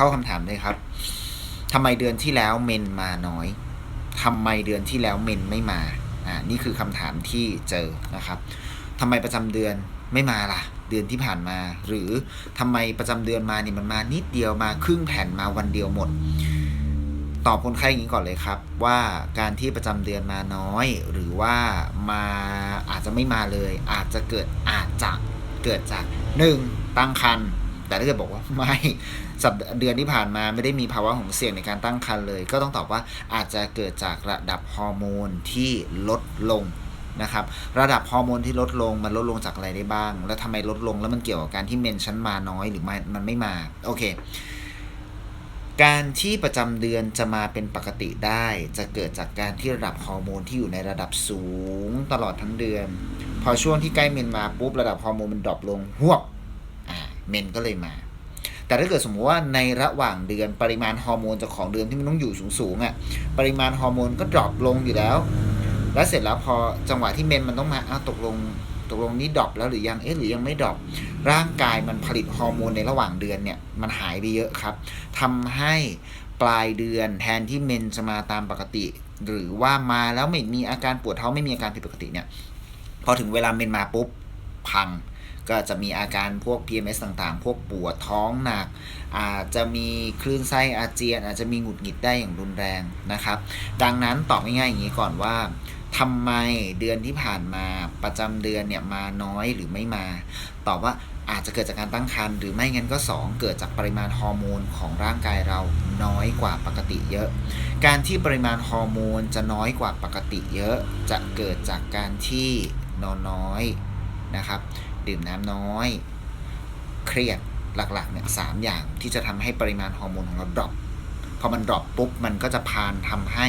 เข้าคำถามเลยครับทำไมเดือนที่แล้วเมนมาน้อยทำไมเดือนที่แล้วเมนไม่มาอ่านี่คือคำถามที่เจอนะครับทำไมประจำเดือนไม่มาล่ะ เดือนที่ผ่านมา หรือทำไมประจำเดือนมาเนี่ยมันมานิดเดียวมาครึ่งแผ่นมาวันเดียวหมด ตอบคนไข้อย่างนี้ก่อนเลยครับ ว่าการที่ประจำเดือนมาน้อย หรือว่ามาอาจจะไม่มาเลย อาจจะเกิดอาจจะเกิดจากหนึ่งตั้งครรภ์ แต่ถ้าเกิดบอกว่าไม่สัปเดือนที่ผ่านมาไม่ได้มีภาวะของเสี่ยงในการตั้งครรภ์เลย ก็ต้องตอบว่าอาจจะเกิดจากระดับฮอร์โมนที่ลดลงนะครับระดับฮอร์โมนที่ลดลงมันลดลงจากอะไรได้บ้าง แล้วทำไมลดลงแล้วมันเกี่ยวกับการที่เมนชั้นมาน้อยหรือมมันไม่มาโอเค การที่ประจำเดือนจะมาเป็นปกติได้ จะเกิดจากการที่ระดับฮอร์โมนที่อยู่ในระดับสูงตลอดทั้งเดือน พอช่วงที่ใกล้เมนมาปุ๊บระดับฮอร์โมนมันดรอปลงหวบ เมนก็เลยมา แต่ถ้าเกิดสมมติว่าในระหว่างเดือนปริมาณฮอร์โมนจากของเดือนที่มันต้องอยู่สูงๆอะ่ะปริมาณฮอร์โมนก็ดรอปลงอยู่แล้ว แล้วเสร็จแล้วพอจังหวะที่เมนมันต้องมาอ้าวตกลงตกลงนี่ดรอปแล้วหรือยัง เอ๊ะหรือยังไม่ดรอป ร่างกายมันผลิตฮอร์โมนในระหว่างเดือนเนี่ย มันหายไปเยอะครับทำให้ปลายเดือนแทนที่เมนจะมาตามปกติ หรือว่ามาแล้วไม่มีอาการปวดท้องไม่มีอาการผิดปกติเนี่ย พอถึงเวลาเมนมาปุ๊บพัง ก็จะมีอาการพวก PMS ต่างๆ พวกปวดท้องหนัก อาจจะมีคลื่นไส้อาเจียน อาจจะมีหงุดหงิดได้อย่างรุนแรงนะครับ ดังนั้นตอบง่ายๆอย่างนี้ก่อนว่าทำไมเดือนที่ผ่านมาประจำเดือนเนี่ยมาน้อยหรือไม่มา ตอบว่าอาจจะเกิดจากการตั้งครรภ์หรือไม่งั้นก็ 2 เกิดจากปริมาณฮอร์โมนของร่างกายเราน้อยกว่าปกติเยอะ การที่ปริมาณฮอร์โมนจะน้อยกว่าปกติเยอะ จะเกิดจากการที่นอนน้อยนะครับ ดื่มน้ำน้อย เครียดหลักๆเนี่ยสามอย่างที่จะทำให้ปริมาณฮอร์โมนของเราดรอปพอมันดรอปปุ๊บมันก็จะพานทำให้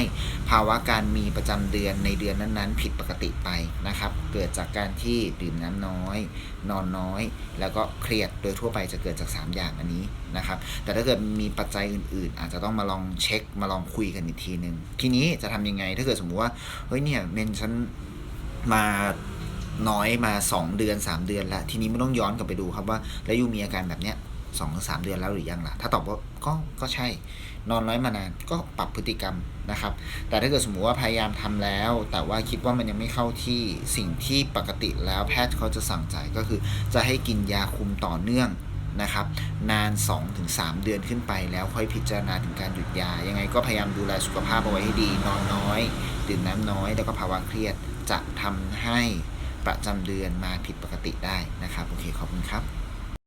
ภาวะการมีประจำเดือนในเดือนนั้นๆ ผิดปกติไปนะครับ เกิดจากการที่ดื่มน้ำน้อย นอนน้อย แล้วก็เครียดโดยทั่วไปจะเกิดจาก 3 อย่างอันนี้นะครับ แต่ถ้าเกิดมีปัจจัยอื่นๆ อาจจะต้องมาลองเช็คมาลองคุยกันอีกทีหนึ่งทีนี้จะทำยังไงถ้าเกิดสมมุติว่าเฮ้ยเนี่ยเมนฉันมา น้อยมา 2 เดือน 3 เดือนแล้ว ทีนี้ไม่ต้องย้อนกลับไปดูครับว่า แล้วยูมีอาการแบบเนี้ยสองถึงสามเดือนแล้วหรือยังล่ะ ถ้าตอบว่าก็ก็ใช่ นอนน้อยมานานก็ปรับพฤติกรรมนะครับ แต่ถ้าเกิดสมมุติว่าพยายามทำแล้ว แต่ว่าคิดว่ามันยังไม่เข้าที่สิ่งที่ปกติแล้วแพทย์เขาจะสั่งจ่ายก็คือ จะให้กินยาคุมต่อเนื่องนะครับ นาน 2-3 เดือนขึ้นไปแล้วค่อยพิจารณาถึงการหยุดยา ยังไงก็พยายามดูแลสุขภาพเอาไว้ให้ดี นอนน้อย ดื่มน้ำน้อย แล้วก็ภาวะเครียดจะทำให้ ประจำเดือนมาผิดปกติได้นะครับ โอเค ขอบคุณครับ